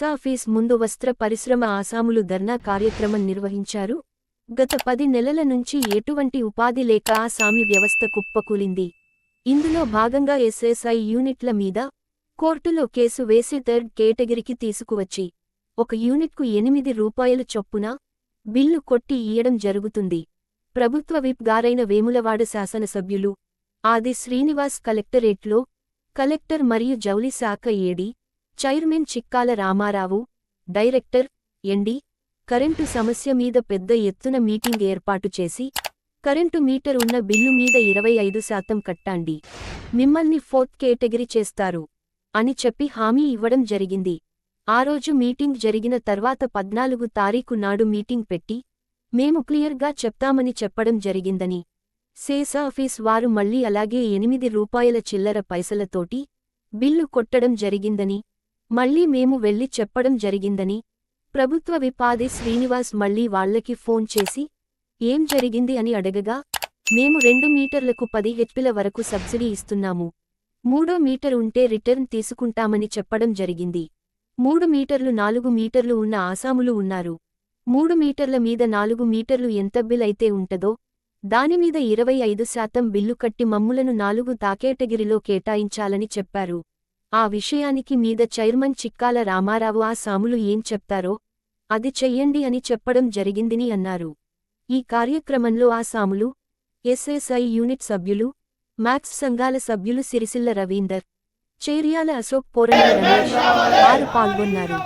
సేసాఫీస్ ముందు వస్త్ర పరిశ్రమ ఆసాములు ధర్నా కార్యక్రమం నిర్వహించారు. గత పది నెలల నుంచి ఎటువంటి ఉపాధి లేక ఆసామి వ్యవస్థ కుప్పకూలింది. ఇందులో భాగంగా ఎస్ఎస్ఐ యూనిట్ల మీద కోర్టులో కేసు వేసి థర్డ్ కేటగిరికి తీసుకువచ్చి ఒక యూనిట్కు ఎనిమిది రూపాయలు చొప్పున బిల్లు కొట్టి ఇయ్యడం జరుగుతుంది. ప్రభుత్వ విప్ గారైన వేములవాడ శాసనసభ్యులు ఆది శ్రీనివాస్ కలెక్టరేట్లో కలెక్టర్ మరియు జౌలి శాఖ AD chairman Chikkala Ramarao director MD current సమస్య మీద పెద్ద ఎత్తున మీటింగ్ ఏర్పాటు చేసి కరెంటు మీటర్ ఉన్న బిల్లు మీద ఇరవై ఐదు శాతం కట్టాండి. మిమ్మల్ని ఫోర్త్ కేటగిరీ చేస్తారు అని చెప్పి హామీ ఇవ్వడం జరిగింది. ఆ రోజు మీటింగ్ జరిగిన తర్వాత పద్నాలుగు తారీఖు నాడు మీటింగ్ పెట్టి మేము క్లియర్గా చెప్తామని చెప్పడం జరిగిందని. సేసా ఆఫీస్ వారు మళ్ళీ అలాగే ఎనిమిది రూపాయల చిల్లర పైసలతోటి బిల్లు కొట్టడం జరిగిందని మళ్ళీ మేము వెళ్ళి చెప్పడం జరిగిందని ప్రభుత్వ విపాది శ్రీనివాస్ మళ్ళీ వాళ్ళకి ఫోన్ చేసి ఏం జరిగింది? అని అడగగా మేము రెండు మీటర్లకు పది హెచ్పిల వరకు సబ్సిడీ ఇస్తున్నాము. మూడో మీటర్ ఉంటే రిటర్న్ తీసుకుంటామని చెప్పడం జరిగింది. మూడు మీటర్లు నాలుగు మీటర్లు ఉన్న ఆసాములు ఉన్నారు. మూడు మీటర్ల మీద నాలుగు మీటర్లు ఎంత బిల్ అయితే ఉంటదో దానిమీద ఇరవై ఐదు శాతం బిల్లు కట్టి మమ్ములను నాలుగు తాకేటగిరిలో కేటాయించాలని చెప్పారు. ఆ విషయానికి మీద చైర్మన్ చిక్కాల రామారావు ఆ సాములు ఏం చెప్తారో అది చెయ్యండి అని చెప్పడం జరిగిందిని అన్నారు. ఈ కార్యక్రమంలో ఆ సాములు ఎస్ఎస్ఐ యూనిట్ సభ్యులు మ్యాథ్స్ సంఘాల సభ్యులు సిరిసిల్ల రవీందర్ చేర్యాల అశోక్ పోరణ రమేష్ వారు పాల్గొన్నారు.